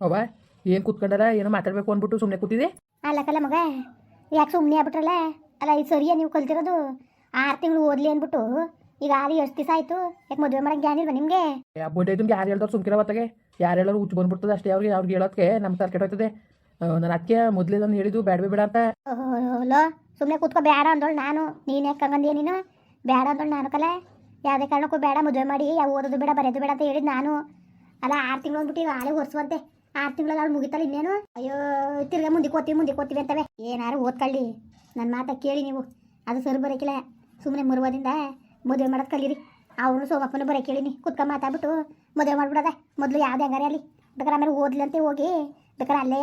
ಅವ ಏನು ಕೂತ್ಕೊಂಡಾರ? ಏನೋ ಮಾತಾಡಬೇಕು ಅಂದ್ಬಿಟ್ಟು ಸುಮ್ಮನೆ ಕೂತಿದೆ ಅಲ್ಲಕ್ಕಲ್ಲ ಮಗ ಯಾಕೆ ಸುಮ್ಮನೆ ಆಗ್ಬಿಟ್ರಲ್ಲ? ಅಲ್ಲ ಇದು ಸರಿಯಾ ನೀವು ಕಲ್ತಿರೋದು? ಆರು ತಿಂಗಳು ಓದ್ಲಿ ಅಂದ್ಬಿಟ್ಟು. ಈಗ ಆರು ಎಷ್ಟು ದಿವಸ ಆಯಿತು? ಯಾಕೆ ಮದುವೆ ಮಾಡೋಕ್ಕೆ ಜ್ಞಾನ ಇಲ್ವಾ ನಿಮಗೆ? ಬೊಡ್ಡೆ ಯಾರು ಹೇಳ್ದವ್ರು ಸುಮ್ಕಿರೋ ಹೊತ್ತಾಗೆ? ಯಾರು ಹೇಳೋರು ಹುಚ್ಚು ಬಂದ್ಬಿಡ್ತದೆ ಅಷ್ಟೇ ಅವ್ರಿಗೆ ಅವ್ರಿಗೆ ಹೇಳೋದಕ್ಕೆ ನಮ್ಮ ತರ ಕೆಟ್ಟೋಯ್ತದೆ ನಾನು ಅದಕ್ಕೆ ಮೊದಲೇ ನಾನು ಹೇಳಿದ್ದು ಬೇಡ ಬೇಡ ಅಂತ. ಲೋ ಸುಮ್ಮನೆ ಕೂತ್ಕೋ ಬೇಡ ಅಂದೋಳು ನಾನು. ನೀನು ಯಾಕೆ ಹಂಗಂದ್ಯ ನೀನು? ಬೇಡ ಅಂದೋಳು ನಾನು ಕಲೆ. ಯಾವುದೇ ಕಾರಣಕ್ಕೂ ಬೇಡ ಮದುವೆ ಮಾಡಿ ಯಾವ ಓದೋದು ಬೇಡ ಬರೆಯೋದು ಬೇಡ ಅಂತ ಹೇಳಿದ್ ನಾನು. ಅಲ್ಲ ಆರು ತಿಂಗಳು ಅಂದ್ಬಿಟ್ಟು ಈಗ ಆಳೆ ಹೊರ್ಸುವಂತೆ ಆರು ಅವ್ಳು ಮುಗಿತಲ್ಲ ಇನ್ನೇನು? ಅಯ್ಯೋ, ತಿರ್ಗಾ ಮುಂದಕ್ಕೆ ಓದ್ತೀವಿ ಮುಂದಕ್ಕೆ ಓದ್ತೀವಿ ಅಂತವೆ. ಏನಾರು ಓದ್ಕೊಳ್ಳಿ. ನನ್ನ ಮಾತಾ ಕೇಳಿ ನೀವು. ಅದು ಸರ್ ಬರೋಕಿಲ್ಲ. ಸುಮ್ಮನೆ ಮುರುವದಿಂದ ಮದುವೆ ಮಾಡೋದು ಕಲೀರಿ. ಅವನು ಸೋಮಪ್ಪನ ಬರೋ ಕೇಳಿನಿ ಕುತ್ಕೊಂಡು ಮಾತಾಡ್ಬಿಟ್ಟು ಮದುವೆ ಮಾಡ್ಬಿಡೋದೆ. ಮೊದಲು ಯಾವ್ದು ಹೆಂಗಾರೆ ಅಲ್ಲಿ. ಬೇಕಾದ್ರೆ ಆಮೇಲೆ ಓದ್ಲಂತೆ ಹೋಗಿ ಬೇಕಾದ್ರೆ ಅಲ್ಲೇ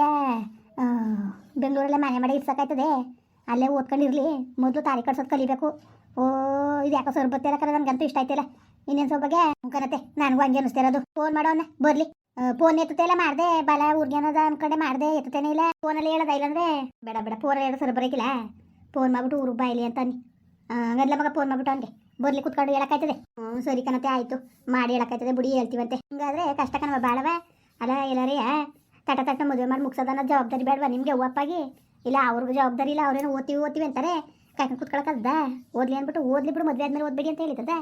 ಬೆಂಗಳೂರಲ್ಲೇ ಮನೆ ಮಾಡಿ ಇರ್ಸಕ್ಕಾಯ್ತದೆ. ಅಲ್ಲೇ ಓದ್ಕೊಂಡಿರಲಿ. ಮೊದಲು ತಾರಿ ಕಟ್ಸೋದು ಕಲಿಬೇಕು. ಓ ಇದು ಯಾಕೋ ಸರ್ ಬರ್ತಿಲ್ಲ ಕರೆ. ನನಗಂತೂ ಇಷ್ಟ ಆಯ್ತಿಲ್ಲ. ಇನ್ನೇನು ಬಗ್ಗೆ ಕನತೆ ನನಗೂ ಹಂಗೆ ಅನಿಸ್ತಿರೋದು ಫೋನ್ ಮಾಡೋಣ ಬರ್ಲಿ. ಫೋನ್ ಎತ್ತುತ್ತೆ ಇಲ್ಲ, ಮಾಡ್ದೆ. ಬಲ ಊರ್ಗೇನದ ಅನ್ಕೊಂಡೆ, ಮಾಡ್ದೆ. ಎತ್ತುತ್ತೇನೆ ಇಲ್ಲ. ಫೋನಲ್ಲಿ ಹೇಳೋದ ಇಲ್ಲಂದ್ರೆ? ಬೇಡ ಬೇಡ ಫೋನ್ ಹೇಳೋ ಸರ್ ಬರೋಕಿಲ್ಲ ಫೋನ್ ಮಾಡ್ಬಿಟ್ಟು ಊರು ಬಾಯಿಲಿ ಅಂತ ಅನ್ನಿ. ಹಂಗಲ್ಲ ಮಗ ಫೋನ್ ಮಾಡ್ಬಿಟ್ಟು ಅವನಿಗೆ. ಬರ್ಲಿ, ಕುತ್ಕೊಂಡು ಹೇಳಕ್ಕಾಯ್ತದೆ. ಹ್ಞೂ, ಸರಿ ಕಣತೆ ಆಯಿತು. ಮಾಡಿ ಹೇಳಕ್ಕಾಯ್ತದೆ, ಬುಡಿ, ಹೇಳ್ತೀವಂತೆ. ಹಿಂಗಾದ್ರೆ ಕಷ್ಟ ಕಣವ ಬಾಳವ ಅಲ್ಲ, ಎಲ್ಲರೇ ತಟ ತಟ ಮದುವೆ ಮಾಡಿ ಮುಗಿಸೋದನ್ನ ಜವಾಬ್ದಾರಿ ಬೇಡವಾ ನಿಮಗೆ ಒಪ್ಪಾಗಿ ಇಲ್ಲ, ಅವ್ರಿಗೂ ಜವಾಬ್ದಾರಿ ಇಲ್ಲ, ಅವ್ರೇನು ಓದ್ತೀವಿ ಓದ್ತೀವಿ ಅಂತಾರೆ. ಕಾಯ್ಕೊಂಡು ಕುತ್ಕೊಳಕ್ಕದ ಓದ್ಲಿ ಅಂದ್ಬಿಟ್ಟು ಓದ್ಲಿ ಬಿಡು, ಮದುವೆ ಆದ್ಮೇಲೆ ಓದ್ಬೇಡಿ ಅಂತ ಹೇಳಿತದ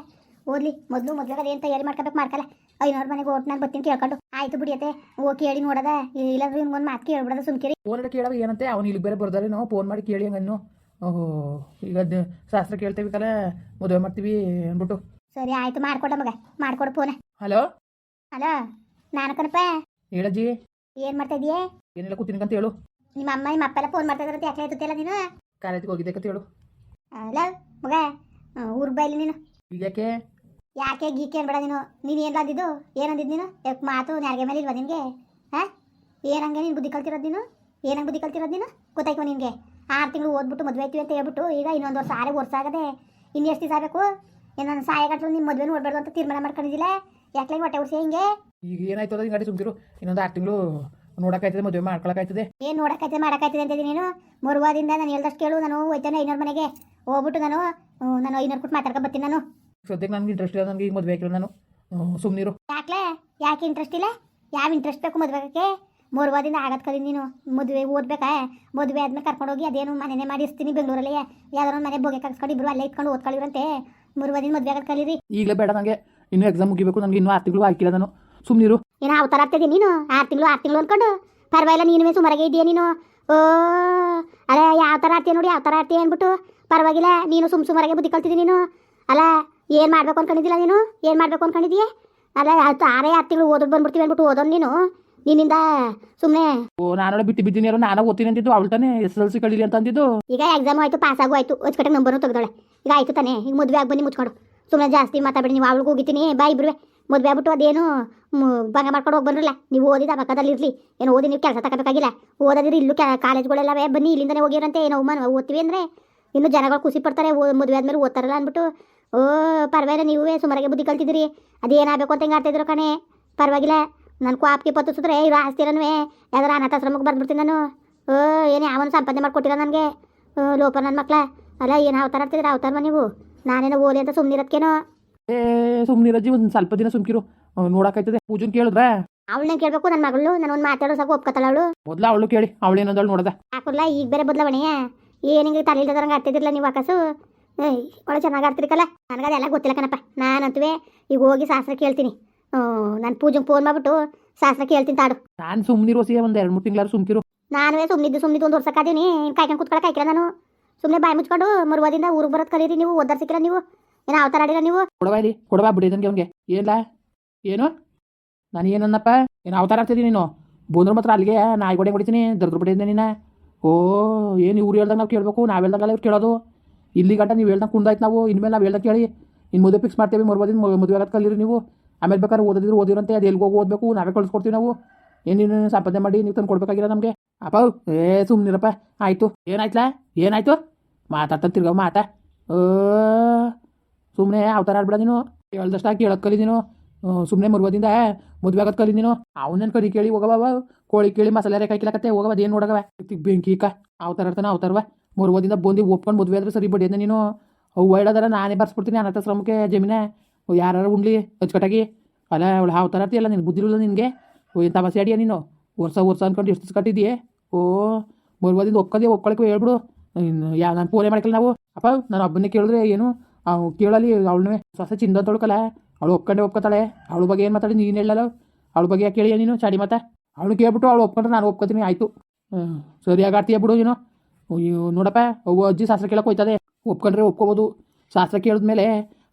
ಓದ್ಲಿ ಮೊದಲು ಮದುವೆಗೆ ಏನು ತಯಾರಿ ಮಾಡ್ಕೋಬೇಕು ಮಾಡ್ಕಲ್ಲ. ಐನೂರು ಮನೆಗೆ ಓಟ್ ನಾನು ಬರ್ತೀನಿ ಕೇಳ್ಕೊಂಡು. ಆಯ್ತು ಬಿಡಿಯತ್ತೆ ಓ ಕೇಳಿ ನೋಡದ. ಇಲ್ಲಾಂದ್ರೆ ಒಂದು ಮಾತು ಕೇಳ್ಬಿಡೋದ ಸುಮ್ಕಿರಿ. ಫೋನ್ ಕೇಳವ ಏನಂತೆ? ಅವ್ನು ಇಲ್ಲಿ ಬೇರೆ ಬರ್ದಾರೆ ನಾವು ಫೋನ್ ಮಾಡಿ ಕೇಳಿ ಹಂಗನ್ನು. ಓಹೋ ಈಗ ಶಾಸ್ತ್ರ ಕೇಳ್ತೇವೆ ಕಲ ಮದುವೆ ಮಾಡ್ತೀವಿ ಅಂದ್ಬಿಟ್ಟು. ಸರಿ ಆಯ್ತು ಮಾಡ್ಕೊಡ ಮಗ ಮಾಡ್ಕೊಡು ಫೋನ್. ಹಲೋ? ಹಲೋ ನಾನು ಕಣಪ್ಪ ಹೇಳಜ್ಜಿ ಏನು ಮಾಡ್ತಾ ಇದೀಯ? ಏನಿಲ್ಲ ಕೂತೀನಿ ಅಂತ ಹೇಳು. ನಿಮ್ಮ ಅಮ್ಮ ನಿಮ್ಮ ಅಪ್ಪ ಎಲ್ಲ ಫೋನ್ ಮಾಡ್ತಾ ಇದ್ರಂತ ಯಾಕೆ ಆಯ್ತಲ್ಲ ನೀನು? ಕಾಲೇಜಿಗೆ ಹೋಗಿದ್ದೆ ಅಂತ ಹೇಳು. ಹಲೋ ಮಗ ಊರ್ ಬೈಲಿ ನೀನು. ಈಗ ಯಾಕೆ? ಯಾಕೆ ಗೀಕೆ ಅನ್ಬೇಡ ನೀನು? ನೀನು ಏನು ಅಂದಿದ್ದು? ಏನಂದಿದ್ದು ನೀನು? ಯಾಕೆ ಮಾತು ಯಾರಿಗೆ ಮೇಲೆ ಇಲ್ವಾ ನಿನಗೆ? ಹಾಂ? ಏನಂಗೆ ನೀನು ಬುದ್ಧಿ ಕಲ್ತಿರೋದು ನೀನು? ಏನಂಗೆ ಬುದ್ಧಿ ಕಲ್ತಿರೋದು ನೀನು? ಗೊತ್ತಾಯ್ತು ನಿನಗೆ. ಆರು ತಿಂಗಳು ಓದ್ಬಿಟ್ಟು ಮದುವೆ ಆಯ್ತೀವಿ ಅಂತ ಹೇಳ್ಬಿಟ್ಟು ಈಗ ಇನ್ನೊಂದು ವರ್ಷ ಆರೆ ವರ್ಷ ಆಗದೆ ಇನ್ನು ಎಷ್ಟು ದಿವಸ ಆಗಬೇಕು? ಏನು ನನ್ನ ಸಾಯ ಗಂಟಲು ನಿಮ್ಮ ಮದುವೆ ಓಡಬೇಡ ಅಂತ ತೀರ್ಮಾನ ಮಾಡ್ಕೊಂಡಿದ್ದಿಲ್ಲ ಯಾಕೆ ಹೊಟ್ಟೆ ಉಡ್ಸಿ ಹಿಂಗೆ? ಈಗ ಏನಾಯ್ತು ಅದ ಸುಮ್ತಿರು ಇನ್ನೊಂದು ಆರು ತಿಂಗಳು ನೋಡೋಕ್ಕಾಯ್ತದೆ ಮದುವೆ ಮಾಡ್ಕೊಳಕ್ಕಾಯ್ತದೆ. ಏನು ನೋಡೋಕ್ಕಾಯ್ತದೆ ಮಾಡೋಕ್ಕಾಯ್ತದೆ ಅಂತಿದ್ದೀನಿ ನೀನು? ಮರುವಾದಿಂದ ನಾನು ಹೇಳ್ದಷ್ಟು ಕೇಳು. ನಾನು ಹೋಯ್ತಾನೆ ಐನೂರು ಮನೆಗೆ. ಹೋಗ್ಬಿಟ್ಟು ನಾನು ನಾನು ಐನೂರು ಕೊಟ್ಟು ಮಾತಾಡ್ಕೊ ಬರ್ತೀನಿ ನಾನು. ಸದ್ಯಕ್ಕೆ ನನಗೆ ಇಂಟ್ರೆಸ್ಟ್ ಇಲ್ಲ ನನಗೆ ಈಗ ಮದುವೆ ಆಗಿಲ್ಲ ನಾನು. ಸುಮ್ಮನಿರು ಯಾಕ್ಲೆ? ಯಾಕೆ ಇಂಟ್ರೆಸ್ಟ್ ಇಲ್ಲ? ಯಾವ ಇಂಟ್ರೆಸ್ಟ್ ಬೇಕು ಮದುವೆ ಆಗಕ್ಕೆ? ಮೂರುವಾದಿಂದ ಆಗತ್ ಕಲಿ ನೀನು. ಮದುವೆ ಓದ್ಬೇಕಾ? ಮದುವೆ ಆದ್ಮೇಲೆ ಕರ್ಕೊಂಡೋಗಿ ಅದೇನು ಮನೆನೇ ಮಾಡಿಸ್ತೀನಿ ಬೆಂಗಳೂರಲ್ಲಿ. ಯಾವ್ದಾರ ಮನೆ ಬೋಗೆ ಕರ್ಸ್ಕೊಂಡು ಇಬ್ರು ಅಲ್ಲೇ ಇಟ್ಕೊಂಡು ಓದ್ಕೊಳ್ಳಿವ್ರಂತೆ. ಮೂರ್ವಾದಿಂದ ಮದುವೆ ಆಗತ್ ಕಲೀರಿ. ಈಗಲೇ ಬೇಡ ನನಗೆ ಇನ್ನೂ ಎಕ್ಸಾಮ್ ಮುಗಿಬೇಕು ನನಗೆ ಇನ್ನೂ ಆರು ತಿಂಗಳು ಹಾಕಿಲ್ಲ ನಾನು. ಸುಮ್ಮನಿರು ಏನೋ ಅವತಾರ ಆಗ್ತಿದ್ದೀನಿ ನೀನು? ಆರು ತಿಂಗಳು ಆರು ತಿಂಗಳು ಅನ್ಕೊಂಡು? ಪರವಾಗಿಲ್ಲ ನೀನುವೇ ಸುಮಾರಾಗೆ ಇದೆಯಾ ನೀನು. ಓ ಅಲ್ಲ ಯಾವ ಥರ ಆಡ್ತೀಯ ನೋಡಿ ಯಾವ ಥರ ಆಡ್ತೀಯ ಅಂದ್ಬಿಟ್ಟು. ಪರವಾಗಿಲ್ಲ ನೀನು ಸುಮ್ ಸುಮಾರಾಗೆ ಬುದ್ಧಿ ಕಲ್ತಿದ್ದೀನಿ ನೀನು. ಅಲ್ಲ ಏನು ಮಾಡ್ಬೇಕು ಅನ್ಕೊಂಡಿದ್ದಿಲ್ಲ ನೀನು? ಏನು ಮಾಡ್ಬೇಕು ಅನ್ಕೊಂಡಿದ್ದೀಯ? ಅಲ್ಲ ಅದು ಆರೇ ಹತ್ತು ತಿಂಗಳು ಓದೋದು ಬಂದ್ಬಿಡ್ತೀವಿ ಅಂದ್ಬಿಟ್ಟು ಓದೋನು ನೀನು? ನಿನ್ನಿಂದ ಸುಮ್ಮನೆ ಓ ನಾನು ಬಿಟ್ಟು ಬಿದ್ದೀನಿ ಯಾರೋ? ನಾನು ಓದ್ತೀನಿ ಅಂತಿದ್ದು ಅವಳು ತಾನೇ ಎಸ್ ಎಲ್ ಸಿ ಕಳೀಲಿ ಅಂತ ಅಂದಿದ್ದು? ಈಗ ಎಕ್ಸಾಮ್ ಆಯ್ತು ಪಾಸ್ ಆಗು ಆಯ್ತು ಅಚ್ಚುಕಟ್ಟೆ ನಂಬರ್ನು ತೆಗ್ದೋಳೆ ಈಗ ಆಯ್ತು ತಾನೇ ಈಗ ಮದುವೆ ಆಗಿ ಬನ್ನಿ ಮುಚ್ಕೊಂಡು. ಸುಮ್ಮನೆ ಜಾಸ್ತಿ ಮಾತಾಡ್ಬೇಡಿ ನೀವು ಅವಳಿಗೆ ಹೋಗಿದ್ದೀನಿ ಬಾ ಇಬ್ರುವೆ ಮದುವೆ ಆಗ್ಬಿಟ್ಟು ಅದೇನು ಬಗ ಭಂಗ ಮಾಡ್ಕೊಂಡು ಹೋಗಿ ಬಂದ್ರಲ್ಲ ನೀವು ಓದಿದ ಪಕ್ಕದಲ್ಲಿ ಇರಲಿ. ಏನು ಓದಿ ನೀವು ಕೆಲಸ ತಗೋಬೇಕಾಗಿಲ್ಲ. ಓದೋದಿದ್ರೆ ಇಲ್ಲೂ ಕಾಲೇಜ್ಗಳೆಲ್ಲವೇ ಬನ್ನಿ ಇಲ್ಲಿಂದನೇ ಹೋಗಿರಂತೆ ಏನೋ ಓದ್ತೀವಿ ಅಂದರೆ. ಇನ್ನು ಜನಗಳು ಖುಷಿ ಪಡ್ತಾರೆ ಮದುವೆ ಆದ್ಮೇಲೆ ಓದ್ತಾರಲ್ಲ ಅಂದ್ಬಿಟ್ಟು. ಓ ಪರವಾಗಿಲ್ಲ ನೀವೇ ಸುಮಾರಾಗೆ ಬುದ್ಧಿ ಕಲ್ತಿದ್ದೀರಿ. ಅದೇನಾಗಬೇಕು ಅಂತ ಹಿಂಗೆ ಆಡ್ತಿದ್ರು ಕಣೆ. ಪರವಾಗಿಲ್ಲ ನನ್ನ ಕ್ವಾಪ್ಗೆ ಪತ್ತಿಸಿದ್ರೆ ಇರೋ ಆಸ್ತಿರನ್ವೇ ಯಾವ್ದಾರ ಅನಾಥಾಶ್ರಮಕ್ಕೆ ಬಂದ್ಬಿಡ್ತೀನಿ ನಾನು. ಓ ಏನು ಯಾವನು ಸಂಪಾದನೆ ಮಾಡಿಕೊಟ್ಟಿಲ್ಲ ನನಗೆ. ಲೋಪ ನನ್ನ ಮಕ್ಳ. ಅಲ್ಲ ಏನು ಅವತಾರ ಆಡ್ತಿದ್ರೆ ಅವತಾರವ ನೀವು? ನಾನೇನೋ ಓಲಿ ಅಂತ ಸುಮ್ಮನಿರೋದ್ಕೇನೋ ಏ ಸುಮ್ಮನಿರಜ್ಜಿ ಒಂದು ಸ್ವಲ್ಪ ದಿನ ಸುಮ್ಕಿರು. ನೋಡಕೈತದೆ ಪೂಜನ್ ಕೇಳಿದ್ರೆ? ಅವಳನ್ನ ಕೇಳಬೇಕು ನನ್ನ ಮಗಳು? ನಾನು ಒಂದು ಮಾತಾಡೋ ಸಾಕು ಒಪ್ಕೊತಾಳ ಅವಳು. ಮೊದ್ಲು ಅವಳು ಕೇಳಿ ಅವಳೇನಂದಳು ನೋಡದ. ಹಾಕಲ್ಲ ಈಗ ಬೇರೆ ಬದಲಾವಣೆಯ? ಏನಿಂಗ್ ತಲೆ ಇಲ್ದಂಗೆ ಆಗ್ತಿದ್ದಿಲ್ಲ ನೀವು ಆಕಾಸು ಏಯ್ ಒಳ್ಳೆ ಚೆನ್ನಾಗಿ ಆಡ್ತಿರ್ಕಲ್ಲ ನನಗೆ ಅದೆಲ್ಲ ಗೊತ್ತಿಲ್ಲ ಕಣಪ್ಪ. ನಾನಂತುವೆ ಈಗ ಹೋಗಿ ಶಾಸ್ತ್ರ ಕೇಳ್ತೀನಿ. ನಾನು ಪೂಜೆಗೆ ಫೋನ್ ಮಾಡ್ಬಿಟ್ಟು ಶಾಸ್ತ್ರ ಕೇಳ್ತೀನಿ ತಾಡು. ನಾನು ಸುಮ್ಮನಿರೋ ಸಿ ಒಂದು ಎರಡು ಮೂರು ತಿಂಗಳಾರು ಸುಮ್ಕಿರು. ನಾನುವೇ ಸುಮ್ಮನಿದ್ದು ಸುಮ್ಮನಿದ್ದು ಒಂದು ವರ್ಷ ಕಾದೀನಿ ಕಾಯ್ಕೊಂಡು ಕುತ್ಕೊಳಕ್ಕೆ ಆಯ್ಕಿಲ್ಲ ನಾನು. ಸುಮ್ಮನೆ ಬಾಯಿ ಮುಚ್ಕೊಂಡು ಮರುವಾದಿಂದ ಊರಿಗೆ ಬರೋದು ಕಲೀರಿ ನೀವು ಓದಾರ್ ಸಿಕ್ಕಿಲ್ಲ ನೀವು. ಏನೋ ಅವತಾರ ಆಡಿರ ನೀವು? ಕೊಡವಾ ಇಲ್ಲಿ ಕೊಡವಾ ಬಿಡಿ ನನಗೆ ಅವ್ನಿಗೆ. ಏನಿಲ್ಲ ಏನು? ನಾನು ಏನನ್ನಪ್ಪ ಏನು ಅವತಾರ ಆಗ್ತಿದ್ದೀನಿ ನೀನು? ಬಂದ್ರು ಮಾತ್ರ ಅಲ್ಲಿಗೆ ನಾಯಿ ಗೋಡೆ ಹೊಡಿತೀನಿ ದರ್ದ್ರ ಬಿಟ್ಟಿದ್ದೆ ನೀನು. ಓ ಏನು ಇವ್ರು ಹೇಳ್ದಂಗೆ ನಾವು ಕೇಳಬೇಕು? ನಾವು ಹೇಳ್ದಂಗಲ್ಲ ಇವ್ರು ಕೇಳೋದು. ಇಲ್ಲಿ ಗಂಟ ನೀವು ಹೇಳ್ದಂಗೆ ಕುಂದಾಯ್ತು ನಾವು, ಇನ್ಮೇಲೆ ನಾವು ಹೇಳ್ದಂಗೆ ಕೇಳಿ. ಇನ್ನು ಮದುವೆ ಫಿಕ್ಸ್ ಮಾಡ್ತೇವೆ ಮರ್ಬೋದಿನ ಮದುವೆ ಆಗೋದು ಕಲೀರಿ ನೀವು. ಆಮೇಲೆ ಬೇಕಾದ್ರೆ ಓದಿದ್ರು ಓದಿರಂತೆ, ಅದು ಎಲ್ಲಿಗೆ ಹೋಗಿ ಓದಬೇಕು, ನಾವೇ ಕಳಿಸ್ಕೊಡ್ತೀವಿ ನಾವು. ಏನೇನು ಸಂಪಾದನೆ ಮಾಡಿ ನೀವು ತಂದು ಕೊಡ್ಬೇಕಾಗಿಲ್ಲ ನಮಗೆ. ಅಪ್ಪ, ಏ ಸುಮ್ಮನಿರಪ್ಪ ಆಯಿತು. ಏನಾಯ್ತಲ್ಲ ಏನಾಯ್ತು? ಮಾತಾಡ್ತಾನೆ ತಿರ್ಗಾ ಮಾತಾ. ಸುಮ್ಮನೆ ಅವತಾರ ಆಡ್ಬೇಡ ನೀನು. ಹೇಳ್ದಷ್ಟ ಕೇಳೋದು ಕಲಿ ನೀನು. ಸುಮ್ಮನೆ ಮರ್ಬೋದಿಂದ ಮದುವೆ ಆಗೋದು ಕಲಿ ನೀನು. ಅವನೇನು ಕರಿ ಕೇಳಿ ಹೋಗವ ಕೋಳಿ ಕೇಳಿ ಮಸಾಲೆ ರೇಖೆ ಹಾಕಿಲಕತ್ತೆ, ಹೋಗವ ಅದೇನು ನೋಡಗವ ಬೆಂಕಿ ಕ. ಅವತಾರ ಆಡ್ತಾನೆ, ಅವತಾರವ. ಮರುವದಿಂದ ಬಂದು ಒಪ್ಕೊಂಡು ಮದುವೆ ಆದ್ರೆ ಸರಿ ಬಡಿಯದ ನೀನು, ಅವು ಹೇಳೋದಾರ ನಾನೇ ಬರ್ಸ್ಬಿಡ್ತೀನಿ ಅನಾಥಾಶ್ರಮಕ್ಕೆ ಜಮೀನ. ಯಾರು ಉಣ್ಲಿ, ಅಚ್ಚುಕಟ್ಟಾಗಿ. ಅಲ್ಲ, ಅವಳು ಹಾವು ಥರ ಆಡ್ತೀಯಲ್ಲ ನಿನ್ನ ಬುದ್ಧಿರಲ್ಲ ನಿನಗೆ? ಏನು ಇಂತ ಅಡಿಯ ನೀನು? ವರ್ಷ ವರ್ಷ ಅಂದ್ಕೊಂಡು ಎಷ್ಟು ಕಟ್ಟಿದ್ಯೆ ಓ ಮರುವಾದಿಂದ ಒಪ್ಕದೆ ಒಪ್ಕೊಳಕ್ಕೆ ಹೇಳ್ಬಿಡು. ಯಾ, ನಾನು ಫೋನೇ ಮಾಡ್ಕಲ್ಲ ನಾವು. ಅಪ್ಪ, ನಾನು ಒಬ್ಬನೇ ಕೇಳಿದ್ರೆ ಏನು? ಅವ್ನು ಕೇಳಲಿ, ಅವಳನ್ನೇ. ಹೊಸ ಚಿಂದ ತೊಳ್ಕಲ್ಲ. ಅವಳು ಒಪ್ಕೊಂಡೆ ಒಪ್ಕೊತಾಳೆ. ಅವಳ ಬಗ್ಗೆ ಏನು ಮಾತಾಡಿ ನೀನು ಹೇಳಲ್ಲ ಅವಳ ಬಗ್ಗೆ ಯಾಕೆ ಕೇಳಿ ನೀನು, ಚಾಡಿ ಮಾತಾ? ಅವಳು ಕೇಳ್ಬಿಟ್ಟು ಅವಳು ಒಪ್ಕೊಂಡ್ರೆ ನಾನು ಒಪ್ಕೊತೀನಿ, ಆಯಿತು. ಸರಿಯಾಗಿ ಆಡ್ತೀಯ ಬಿಡು ನೀನು. ಅಯ್ಯೋ, ನೋಡಪ್ಪ ಅವು ಅಜ್ಜಿ ಶಾಸ್ತ್ರ ಕೇಳಕ್ಕೆ ಹೋಯ್ತದೆ. ಒಪ್ಕೊಂಡ್ರೆ ಒಪ್ಕೋಬೋದು. ಶಾಸ್ತ್ರ ಕೇಳಿದ್ಮೇಲೆ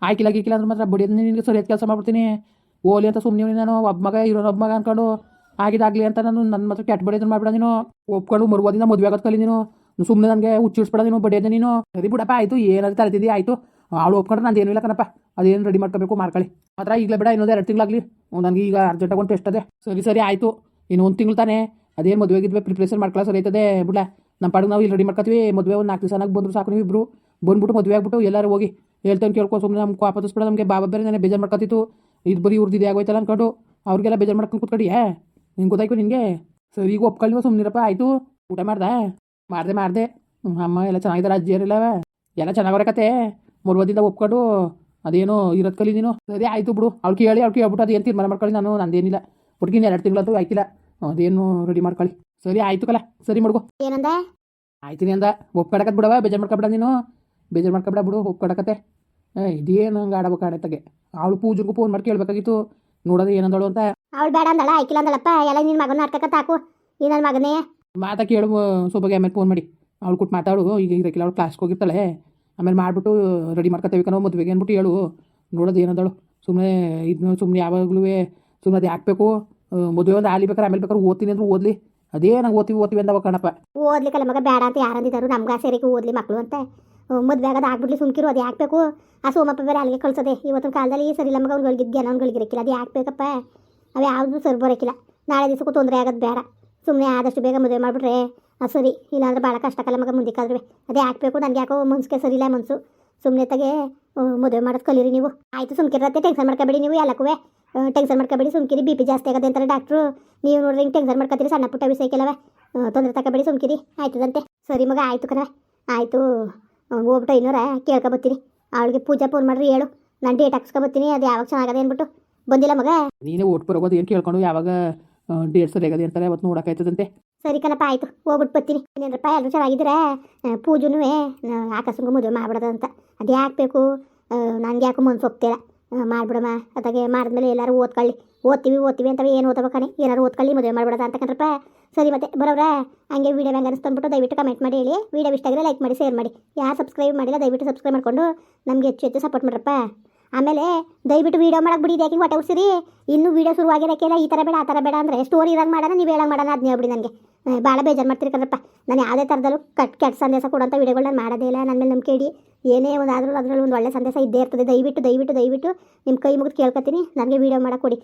ಆಯ್ಕಿಲ್ಲ ಗೀಕಿಲ್ಲ ಅಂದ್ರೆ ಮಾತ್ರ ಬಡಿಯೋದು ನಿನಗೆ ಸರಿಯಾದ ಕೆಲಸ ಮಾಡ್ಬಿಡ್ತೀನಿ. ಓಲಿ ಅಂತ ಸುಮ್ಮನೆ ನಾನು ಒಬ್ಬ ಮಗ ಇರೋನು ಒಬ್ಬ ಮಗ ಅನ್ಕೊಂಡು, ಆಗಿದಾಗಲಿ ಅಂತ ನಾನು ನನ್ನ ಮಾತ್ರ ಕೆಟ್ಟ ಬಡಿಯೋದನ್ನ ಮಾಡ್ಬಿಡ ನೀನು. ಒಪ್ಕೊಂಡು ಮರುವಾದಿಂದ ಮದುವೆ ಆಗೋದು ಕಲಿ ನೀನು. ಸುಮ್ಮನೆ ನನಗೆ ಹುಚ್ಚಿಡ್ಸ್ಬೇಡ ನೀನು, ಬಡಿಯೋದು ನೀನು. ಸರಿ ಬಿಡಪ್ಪ, ಆಯಿತು, ಏನಾದ್ರು ತರ್ತಿದ್ದಿ, ಆಯಿತು. ಅವಳು ಒಪ್ಕೊಂಡ್ರೆ ನಾನು ಏನಿಲ್ಲ ಕಣಪ್ಪ. ಅದೇನು ರೆಡಿ ಮಾಡ್ಕೋಬೇಕು, ಮಾಡ್ಕೊಳ್ಳಿ. ಮಾತ್ರ ಈಗಲೇ ಬೇಡ, ಇನ್ನೊಂದು ಎರಡು ತಿಂಗಳಾಗಲಿ. ನನಗೆ ಈಗ ಅರ್ಜೆಂಟ್ ಆಗೊಂಡು ಟೆಸ್ಟ್ ಅದೇ. ಸರಿ ಸರಿ, ಆಯಿತು. ಇನ್ನೊಂದು ತಿಂಗಳು ತಾನೇ. ಅದೇನು ಮದುವೆಗಿದ್ವಿ ಪ್ರಿಪ್ರೇಷನ್ ಮಾಡ್ಕೊಳ್ಳೋ ಸರಿ ಆಯ್ತದೆ ಬಿಡ ನಮ್ಮ ಪಾಡಿಗೆ ನಾವು ಇಲ್ಲಿ ರೆಡಿ ಮಾಡ್ಕೊತೀವಿ ಮದುವೆ ಒಂದು ನಾಲ್ಕು ದಿವಸ ಬಂದ್ರು ಸಾಕು ನೀವು ಇಬ್ಬರು ಬಂದ್ಬಿಟ್ಟು ಮದುವೆ ಆಗ್ಬಿಟ್ಟು ಎಲ್ಲರೂ ಹೋಗಿ. ಹೇಳ್ತಾನೆ ಕೇಳ್ಕೊ ಸುಮ್ಮನೆ ನಮ್ಗೆ ವಾಪಸ್ಬಿಡ ನಮಗೆ. ಬಾಬಾ ಬೇರೆ ನನಗೆ ಬೇಜಾರು ಮಾಡ್ಕೊತಿತ್ತು ಇದು ಬರೀ ಇವ್ರದ್ದು ಆಗೋಯ್ತಲ್ಲ ಅನ್ಕೊಂಡು ಅವ್ರಿಗೆಲ್ಲ ಬೇಜಾರು ಮಾಡ್ಕೊಂಡು ಕೂತ್ಕೊಡಿ. ಏ, ನಿಂಗೆ ಗೊತ್ತಾಯ್ತು ನಿನಗೆ ಸರಿ, ಈಗ ಒಪ್ಕೊಳ್ಳಿ ಸುಮ್ಮನಿರಪ್ಪ ಆಯಿತು. ಊಟ ಮಾಡ್ದೆ. ಮಾಡಿದೆ ಮಾಡಿದೆ. ಅಮ್ಮ ಎಲ್ಲ ಚೆನ್ನಾಗಿದ್ದಾರೆ, ಅಜ್ಜಿಯರೆಲ್ಲ. ಎಲ್ಲ ಚೆನ್ನಾಗವ್ರೆ ಕತೆ. ಮೂರ್ವದಿಂದ ಒಪ್ಕೊಂಡು. ಅದೇನೋ ಇರೋದು ಕಲಿ ನೀನು. ಸರಿ, ಆಯಿತು ಬಿಡು. ಅವ್ಳು ಕೇಳಿ ಅವ್ಳು ಕೇಳ್ಬಿಟ್ಟು ಅದೇನು ತೀರ್ಮಾನ ಮಾಡ್ಕೊಳ್ಳಿ ನಾನು, ನಂದೇನಿಲ್ಲ. ಹುಡುಗಿನ ಎರಡು ತಿಂಗಳಂತೂ ಆಯ್ತಿಲ್ಲ. ಅದೇನು ರೆಡಿ ಮಾಡ್ಕೊಳ್ಳಿ. ಸರಿ ಆಯ್ತು ಕಲ. ಸರಿ ಮಾಡ್ಕೊ. ಏನಂದ? ಆಯ್ತೀನಿ ಅಂದ. ಒಪ್ಕೊಡಕತ್ ಬಿಡವ ಬೇಜಾರು ಮಾಡ್ಕೊಬಿಡ ನೀನು. ಬೇಜಾರು ಮಾಡ್ಕೊಬಿಡ ಬಿಡು ಒಪ್ಕೊಡಕತ್ತೆ. ಏ ಇದೇನು ಹಂಗೆ ಆಡಬೇಕು ಆಡತ್ತಗೆ. ಅವಳು ಪೂಜೆಗೂ ಫೋನ್ ಮಾಡಿ ಕೇಳಬೇಕಾಗಿತ್ತು. ನೋಡೋದು ಏನಂದಳು ಅಂತ. ಅವಳು ಬೇಡ ಅಂದಳ ಆಯ್ಕಿಲ್ಲ ಅಂದಳಪ್ಪ. ಎಲ್ಲ ನಿನ್ನ ಮಗನ ಆಡ್ಕತ್ತ ತಾಕು ಈ ನನ್ನ ಮಗನೇ. ಮಾತಾ ಕೇಳು ಸೊಬಗೆ ಆಮೇಲೆ ಫೋನ್ ಮಾಡಿ. ಅವಳು ಕೊಟ್ಟು ಮಾತಾಡು. ಈಗ ಇರಕ್ಕಿಲ್ಲ ಅವಳು ಕ್ಲಾಸ್ಗೆ ಹೋಗಿರ್ತಾಳೆ. ಆಮೇಲೆ ಮಾಡಿಬಿಟ್ಟು ರೆಡಿ ಮಾಡ್ಕೊತೇವೆ ಕಣೋ ಮದುವೆಗೆ ಅಂದ್ಬಿಟ್ಟು ಹೇಳು. ನೋಡೋದು ಏನಂದಳು. ಸುಮ್ಮನೆ ಇದನ್ನ ಸುಮ್ಮನೆ ಯಾವಾಗಲೂ ಸುಮ್ಮನೆ ಅದು ಹಾಕ್ಬೇಕು. ಮದುವೆ ಒಂದು ಆಲಿ ಬೇಕಾದ್ರೆ ಆಮೇಲೆ ಬೇಕಾದ್ರೆ ಓದ್ತೀನಿ ಅಂದ್ರೆ ಓದಲಿ. ಅದೇ ನಂಗೆ ಓದ್ತೀವಿ ಓದ್ತೀವಿ ಅಂದವ ಕಣಪ್ಪ. ಓದ್ಲಿಕ್ಕಲ್ಲ ಮಗ ಬೇಡ ಅಂತ ಯಾರಂದಿದ್ದಾರು ನಮ್ಗೆ ಸೇರಿಕೆ ಓದ್ಲಿ ಮಕ್ಕಳು ಅಂತ. ಮದುವೆ ಆಗೋದು ಆಗ್ಬಿಡ್ಲಿ ಸುಮ್ಕಿರು, ಅದು ಯಾಕೆ ಬೇಕು? ಆ ಸೋಮಪ್ಪ ಬೇರೆ ಅಲ್ಲಿಗೆ ಕಳ್ಸೋದೆ. ಇವತ್ತಿನ ಕಾಲದಲ್ಲಿ ಸರಿ ಇಲ್ಲ ಮಗ ಅವ್ನುಗಳಿಗೆ ಅವ್ನು ಅವ್ನುಗಳಿಗಿರಕ್ಕಿಲ್ಲ ಅದು ಯಾಕೆ ಬೇಕಪ್ಪ? ಅವು ಯಾವುದು ಸರಿ ಬರೋಕ್ಕಿಲ್ಲ ನಾಳೆ ದಿವಸಕ್ಕೂ ತೊಂದರೆ ಆಗೋದು ಬೇಡ. ಸುಮ್ಮನೆ ಆದಷ್ಟು ಬೇಗ ಮದುವೆ ಮಾಡಿಬಿಟ್ರೆ, ಅದು ಸರಿ. ಇಲ್ಲಾಂದ್ರೆ ಭಾಳ ಕಷ್ಟಕ್ಕಲ್ಲ ಮಗ ಮುಂದಕ್ಕಾದ್ರೆ ಅದೇ ಹಾಕ್ಬೇಕು ನನಗೆ ಯಾಕೋ ಮನ್ಸಿಗೆ ಸರಿ ಇಲ್ಲ ಮನಸ್ಸು ಸುಮ್ಮನೆ ತಗೆ ಮದುವೆ ಮಾಡೋದು ಕಲೀರಿ ನೀವು. ಆಯಿತು ಸುಮ್ಕಿರತ್ತೆ ಟೆನ್ಷನ್ ಮಾಡ್ಕೋಬೇಡಿ ನೀವು ಎಲ್ಲಕ್ಕೂ ಟೆನ್ಷನ್ ಮಾಡ್ಕೋಬೇಡಿ, ಸುಮ್ಕಿರಿ ಬಿ ಪಿ ಜಾಸ್ತಿ ಆಗದೆ ಅಂತಾರೆ ಡಾಕ್ಟ್ರು ನೀವು ನೋಡ್ರಿ ಹಿಂಗೆ ಟೆನ್ಷನ್ ಮಾಡ್ಕೊತೀರಿ, ಸಣ್ಣ ಪುಟ್ಟ ವಿಷಯಕ್ಕೆಲ್ಲವೇ ತೊಂದರೆ ತಗೋಬೇಡಿ, ಸುಮ್ಕಿರಿ. ಆಯ್ತದಂತೆ ಸರಿ ಮಗ, ಆಯಿತು ಕಣವೆ ಆಯಿತು ಹೋಗ್ಬಿಟ್ಟು ಇನ್ನೂರ, ಕೇಳ್ಕೊಬತ್ತೀನಿ. ಅವಳಿಗೆ ಪೂಜಾ ಫೋನ್ ಮಾಡ್ರಿ, ಹೇಳು. ನಾನು ಡೇಟ್ ಹಾಕ್ಸ್ಕೊಬತ್ತೀನಿ, ಅದು ಯಾವಾಗ ಚೆನ್ನಾಗದೆ ಅಂದ್ಬಿಟ್ಟು. ಬಂದಿಲ್ಲ ಮಗ? ನೀನೇ ಓಟ್ ಬರೋದು ಏನು ಕೇಳ್ಕೊಂಡು ಯಾವಾಗ ಡೇಟ್ ಸರಿಯಾಗದೆ ಅಂತಾರೆ ಅವತ್ತು ನೋಡೋಕ್ಕಾಯ್ತದಂತೆ ಸರಿ ಕಣಪ್ಪ, ಆಯ್ತು. ಹೋಗ್ಬಿಟ್ಟು ಬರ್ತೀನಿ. ಇನ್ನೇನಪ್ಪ ಎಲ್ಲರೂ ಚೆನ್ನಾಗಿದ್ದೀರಾ? ಪೂಜೆನೂ ಆಕಾಶಂಗೂ ಮದುವೆ ಮಾಡ್ಬಿಡೋದಂತ ಅದು ಯಾಕೆ ಬೇಕು ನನಗೆ ಯಾಕೋ ಮನ್ಸು ಹೋಗ್ತೀರ ಮಾಡ್ಬಿಡಮ್ಮ. ಅದಾಗೆ ಮಾಡಿದ್ಮೇಲೆ ಎಲ್ಲರೂ ಓದ್ಕೊಳ್ಳಿ. ಓದ್ತೀವಿ ಓದ್ತೀವಿ ಅಂತ ಏನು ಓದಬೇಕು ಕಣೆ? ಏನಾರು ಓದ್ಕೊಳ್ಳಿ, ಮದುವೆ ಮಾಡ್ಬಿಡೋದ ಅಂತ ಕಣ್ರಪ್ಪ ಸರಿ ಮತ್ತೆ ಬರೋರ ಹಂಗೆ ವೀಡಿಯೋ ಹೆಂಗೆ ಅನಿಸ್ತು ಅಂದ್ಬಿಟ್ಟು ದಯವಿಟ್ಟು ಕಮೆಂಟ್ ಮಾಡಿ ಹೇಳಿ. ವೀಡಿಯೋ ಇಷ್ಟ ಆಗಿದ್ರೆ ಲೈಕ್ ಮಾಡಿ ಶೇರ್ ಮಾಡಿ. ಯಾರು ಸಬ್ಸ್ಕ್ರೈಬ್ ಮಾಡಿಲ್ಲ, ದಯವಿಟ್ಟು ಸಬ್ಸ್ಕ್ರೈಬ್ ಮಾಡಿಕೊಂಡು ನಮಗೆ ಹೆಚ್ಚು ಹೆಚ್ಚು ಸಪೋರ್ಟ್ ಮಾಡ್ರಪ್ಪ. ಆಮೇಲೆ ದಯವಿಟ್ಟು ವೀಡಿಯೋ ಮಾಡಕ್ಕೆ ಬಿಡಿ ಯಾಕೆ ಹೊಟ್ಟೆ ಉಡ್ಸಿರಿ ಇನ್ನೂ ವೀಡಿಯೋ ಶುರುವಾಗಿರೋಕ್ಕೆಲ್ಲ ಈ ಥರ ಬೇಡ, ಆ ಥರ ಬೇಡ ಅಂದರೆ ಸ್ಟೋರಿ ಇರಂಗೆ ಮಾಡೋಣ, ನೀವು ಹೇಳಂಗೆ ಮಾಡೋಣ ಅದನ್ನ ಬಿಡಿ ನನಗೆ. ಭಾಳ ಬೇಜಾರು ಮಾಡ್ತೀರಿ ಕಣಪ್ಪ. ನಾನು ಯಾವುದೇ ಥರದಲ್ಲೂ ಕಟ್ ಕೆಟ್ಟ ಸಂದೇಶ ಕೊಡೋಂಥ ವೀಡಿಯೋಗಳು ನಾನು ಮಾಡೋದೇ ಇಲ್ಲ. ನನ್ನ ಮೇಲೆ ಇಡಿ. ಏನೇ ಒಂದು ಆದರೂ ಅದರಲ್ಲಿ ಒಂದು ಒಳ್ಳೆ ಸಂದೇಶ ಇದ್ದೇ ಇರ್ತದೆ. ದಯವಿಟ್ಟು ದಯವಿಟ್ಟು ದಯವಿಟ್ಟು ನಿಮ್ಮ ಕೈ ಮುಗಿದು ಕೇಳ್ಕೊತೀನಿ. ನನಗೆ ವೀಡಿಯೋ ಮಾಡಕ್ಕೆ ಕೊಡಿ.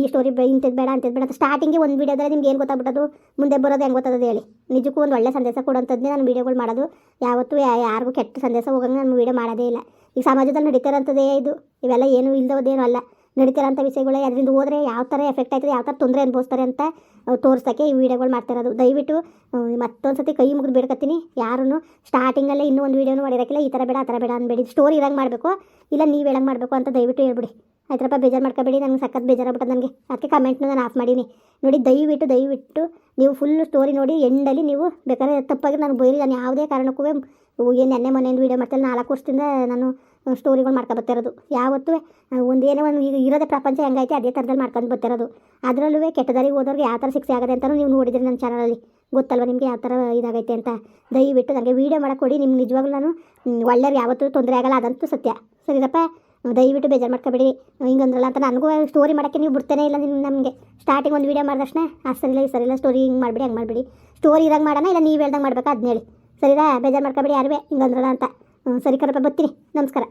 ಈ ಸ್ಟೋರಿ ಇಂಥದ್ದು ಬೇಡ ಅಂಥದ್ದು ಬೇಡ ಸ್ಟಾರ್ಟಿಂಗೆ ಒಂದು ವೀಡಿಯೋದಲ್ಲಿ ನಿಮ್ಗೆ ಏನು ಗೊತ್ತಾಗ್ಬಿಟ್ಟದು ಮುಂದೆ ಬರೋದು ಹೆಂಗೆ ಗೊತ್ತಾಗೋದು ಹೇಳಿ. ನಿಜಕ್ಕೂ ಒಂದು ಒಳ್ಳೆ ಸಂದೇಶ ಕೊಡೋಂಥದ್ದೇ ನಾನು ವೀಡಿಯೋಗಳು ಮಾಡೋದು. ಯಾವತ್ತೂ ಯಾರಿಗೂ ಕೆಟ್ಟ ಸಂದೇಶ ಹೋಗಂಗೆ ನಾನು ವೀಡಿಯೋ ಮಾಡೋದೇ ಇಲ್ಲ. ಈಗ ಸಮಾಜದಲ್ಲಿ ನಡೀತಿರೋಂಥದ್ದೇ ಇದು. ಇವೆಲ್ಲ ಏನು ಇಲ್ದೋದೇನು ಅಲ್ಲ. ನಡೀತಿರೋಂಥ ವಿಷಯಗಳು, ಅದರಿಂದ ಹೋದರೆ ಯಾವ ಥರ ಎಫೆಕ್ಟ್ ಆಯ್ತದೆ, ಯಾವ ಥರ ತೊಂದರೆ ಅನುಭವಿಸ್ತಾರೆ ಅಂತ ತೋರಿಸೋಕ್ಕೆ ಈ ವಿಡಿಯೋಗಳು ಮಾಡ್ತಿರೋದು. ದಯವಿಟ್ಟು ಮತ್ತೊಂದು ಸತಿ ಕೈ ಮುಗಿದು ಬೇಡ್ಕತ್ತೀನಿ ಯಾರೂ ಸ್ಟಾರ್ಟಿಂಗಲ್ಲೇ ಇನ್ನೂ ಒಂದು ವೀಡಿಯೋನು ಮಾಡಿರೋಕ್ಕಿಲ್ಲ. ಈ ಥರ ಬೇಡ, ಆ ಥರ ಬೇಡ ಅನ್ಬೇಡಿ. ಸ್ಟೋರಿ ಇರಂಗೆ ಮಾಡಬೇಕು. ಇಲ್ಲ ನೀವು ಹೇಳಂಗೆ ಮಾಡಬೇಕು ಅಂತ ದಯವಿಟ್ಟು ಹೇಳ್ಬಿಡಿ. ಆಯ್ತರಪ್ಪ, ಬೇಜಾರು ಮಾಡ್ಕೋಬೇಡಿ. ನನಗೆ ಸಖತ್ ಬೇಜಾರಾಗ್ಬಿಟ್ಟು ನನಗೆ. ಅದಕ್ಕೆ ಕಮೆಂಟ್ನ ನಾನು ಆಫ್ ಮಾಡೀನಿ. ನೋಡಿ, ದಯವಿಟ್ಟು ದಯವಿಟ್ಟು ನೀವು ಫುಲ್ ಸ್ಟೋರಿ ನೋಡಿ ಎಂಡಲ್ಲಿ ನೀವು ಬೇಕಾದ್ರೆ ತಪ್ಪಾಗಿ ನಾನು ಬೈಲಿ ನಾನು ಯಾವುದೇ ಕಾರಣಕ್ಕೂ, ಏನು ನೆನ್ನೆ ಮೊನ್ನೆಯಿಂದ ವೀಡಿಯೋ ಮಾಡ್ತಾರೆ ನಾಲ್ಕು ವರ್ಷದಿಂದ ನಾನು ಸ್ಟೋರಿಗಳು ಮಾಡ್ಕೊಂಡು ಬರ್ತಿರೋದು. ಯಾವತ್ತೂ ಒಂದು ಏನೇ ಒಂದು ಈಗ ಇರೋದೇ ಪ್ರಪಂಚ ಹೆಂಗೈತೆ, ಅದೇ ಥರದಲ್ಲಿ ಮಾಡ್ಕೊಂಡು ಬರ್ತಿರೋದು. ಅದರಲ್ಲೂ ಕೆಟ್ಟದಾರಿಗೆ ಹೋದವ್ರಿಗೆ ಯಾವ ಥರ ಶಿಕ್ಷೆ ಆಗದೆ ಅಂತಲೂ ನೀವು ನೋಡಿದ್ರಿ ನನ್ನ ಚಾನಲಲ್ಲಿ ಗೊತ್ತಲ್ವ ನಿಮಗೆ ಯಾವ ಥರ ಇದಾಗೈತೆ ಅಂತ? ದಯವಿಟ್ಟು ನನಗೆ ವೀಡಿಯೋ ಮಾಡಿಕೊಡಿ ಕೊಡಿ, ನಿಮ್ಗೆ ನಿಜವಾಗ್ಲೂ ನಾನು ಒಳ್ಳೆಯವ್ರು ಯಾವತ್ತೂ ತೊಂದರೆ ಆಗಲ್ಲ ಅದಂತೂ ಸತ್ಯ. ಸರಿದಪ್ಪ? ದಯವಿಟ್ಟು ಬೇಜಾರು ಮಾಡ್ಕೋಬೇಡಿ. ಹಿಂಗಂದ್ರಲ್ಲ ಅಂತ ನನಗೂ ಸ್ಟೋರಿ ಮಾಡೋಕ್ಕೆ ನೀವು ಬಿಡ್ತಾನೆ ಇಲ್ಲ ನಿಮ್ಮ ನಮಗೆ. ಸ್ಟಾರ್ಟಿಂಗ್ ಒಂದು ವೀಡಿಯೋ ಮಾಡಿದ ತಕ್ಷಣ, ಆ, ಸರಿಲ್ಲ, ಈ, ಸರಿಲ್ಲ ಸ್ಟೋರಿ ಹಿಂಗೆ ಮಾಡಿಬಿಡಿ, ಹಂಗೆ ಮಾಡಿಬಿಡಿ. ಸ್ಟೋರಿ ಇರಂಗೆ ಮಾಡೋಣ ಇಲ್ಲ ನೀವು ಹೇಳ್ದಂಗೆ ಮಾಡ್ಬೇಕಾ ಅದನ್ನ ಹೇಳಿ. ಸರಿದಾ? ಬೇಜಾರು ಮಾಡ್ಕೊಬೇಡಿ ಯಾರುವೆ, ಹಿಂಗಂದ್ರಲ್ಲ ಅಂತ. ಸರಿ ಕರಪ್ಪ ಬರ್ತೀನಿ ನಮಸ್ಕಾರ.